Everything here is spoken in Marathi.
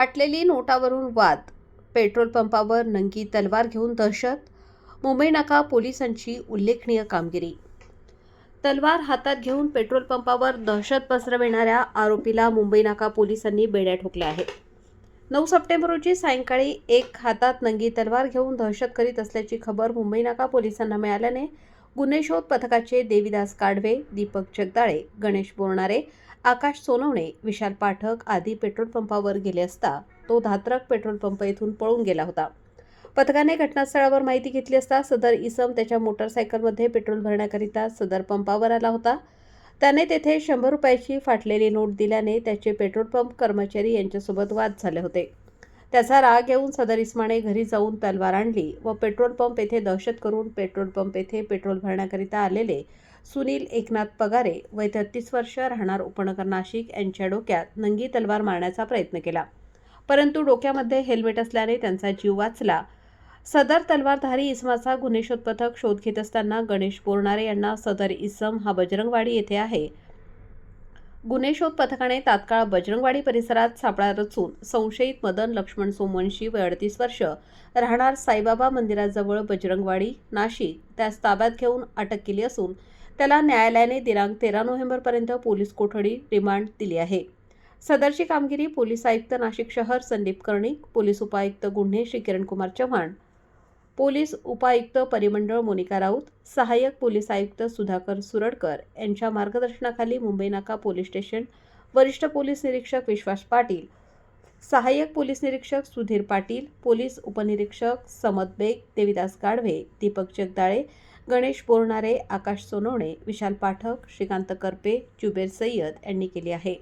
फाटलेली नोटावरून वाद. पेट्रोल पंपावर नंगी तलवार घेऊन दहशत मुंबई नाका पोलिसांची उल्लेखनीय कामगिरी. तलवार हातात घेऊन पेट्रोल पंपावर दहशत पसरविणाऱ्या आरोपीला मुंबई नाका पोलिसांनी बेड्या ठोकल्या आहेत. नऊ सप्टेंबर रोजी सायंकाळी एक हातात नंगी तलवार घेऊन दहशत करीत असल्याची खबर मुंबई नाका पोलिसांना मिळाल्याने गुन्हे शोध पथकाचे देविदास काढवे दीपक जगदाळे गणेश बोरणारे आकाश सोनवणे विशाल पाठक आदी पेट्रोल पंपावर गेले असता तो धात्रक पेट्रोल पंप येथून पळून गेला होता. पथकाने घटनास्थळावर माहिती घेतली असता सदर इसम त्याच्या मोटरसायकलमध्ये पेट्रोल भरण्याकरिता सदर पंपावर आला होता. त्याने तेथे शंभर रुपयाची फाटलेली नोट दिल्याने त्याचे पेट्रोल पंप कर्मचारी यांच्यासोबत वाद झाले होते. त्याचा राग येऊन सदर इस्माने घरी जाऊन तलवार आणली व पेट्रोल पंप येथे दहशत करून पेट्रोल पंप येथे पेट्रोल भरण्याकरिता आलेले सुनील एकनाथ पगारे वय तेहतीस वर्ष राहणार उपनगर नाशिक यांच्या डोक्यात नंगी तलवार मारण्याचा प्रयत्न केला. परंतु डोक्यामध्ये हेल्मेट असल्याने त्यांचा जीव वाचला. सदर तलवारधारी इसमाचा गुन्हे शोध पथक शोध घेत असताना गणेश बोरणारे यांना सदर इसम हा बजरंगवाडी येथे आहे. गुन्हे शोध पथकाने तात्काळ बजरंगवाडी परिसरात सापळा रचून संशयित मदन लक्ष्मण सोमवंशी वय अडतीस वर्ष राहणार साईबाबा मंदिराजवळ बजरंगवाडी नाशिक त्यास ताब्यात घेऊन अटक केली असून त्याला न्यायालयाने दिनांक तेरा नोव्हेंबरपर्यंत पोलीस कोठडी रिमांड दिली आहे. सदरची कामगिरी पोलीस आयुक्त नाशिक शहर संदीप कर्णिक पोलीस उपायुक्त गुन्हे श्री किरणकुमार चव्हाण पोलीस उपायुक्त परिमंडळ मोनिका राऊत सहाय्यक पोलीस आयुक्त सुधाकर सुरडकर यांच्या मार्गदर्शनाखाली मुंबई नाका पोलीस स्टेशन वरिष्ठ पोलीस निरीक्षक विश्वास पाटील सहाय्यक पोलीस निरीक्षक सुधीर पाटील पोलीस उपनिरीक्षक समत बेग देविदास गाढवे दीपक जगदाळे गणेश बोरणारे आकाश सोनवणे विशाल पाठक श्रीकांत करपे जुबेर सय्यद यांनी केली आहे.